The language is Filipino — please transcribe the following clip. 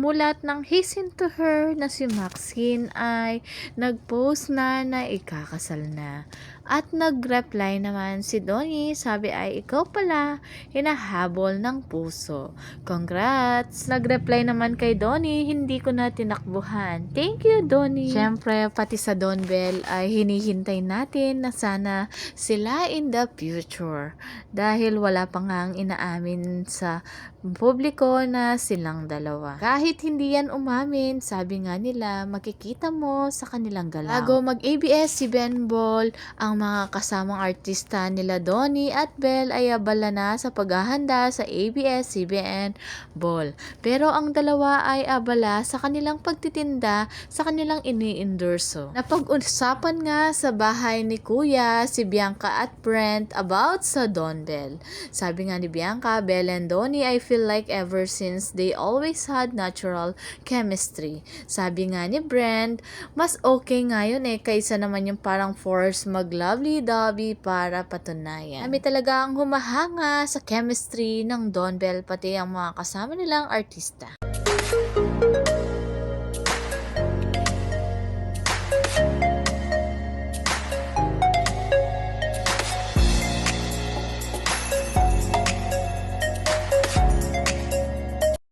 nagsulat ng He's into her na si Maxine ay nag-post na na ikakasal na. At nag-reply naman si Donnie, sabi ay ikaw pala, hinahabol ng puso. Congrats! Nag-reply naman kay Donnie, hindi ko na tinakbuhan. Thank you, Donnie! Siyempre, pati sa Don Bell ay hinihintay natin na sana sila in the future. Dahil wala pa nga ang inaamin sa publiko na silang dalawa. Kahit hindi yan umamin, sabi nga nila, makikita mo sa kanilang galaw. Bago mag-ABS si Ben Ball, ang mga kasamang artista nila Donnie at Bell ay abala na sa paghahanda sa ABS-CBN Ball. Pero ang dalawa ay abala sa kanilang pagtitinda sa kanilang ini-endorso. Napag-usapan nga sa bahay ni Kuya si Bianca at Brent about sa Don Bell. Sabi nga ni Bianca, Bell and Donnie I feel like ever since they always had natural chemistry. Sabi nga ni Brent, mas okay nga yun eh kaysa naman yung parang force mag-lovey-dovey para patunayan. Kami talaga ang humahanga sa chemistry ng Don Bell pati ang mga kasama nilang artista.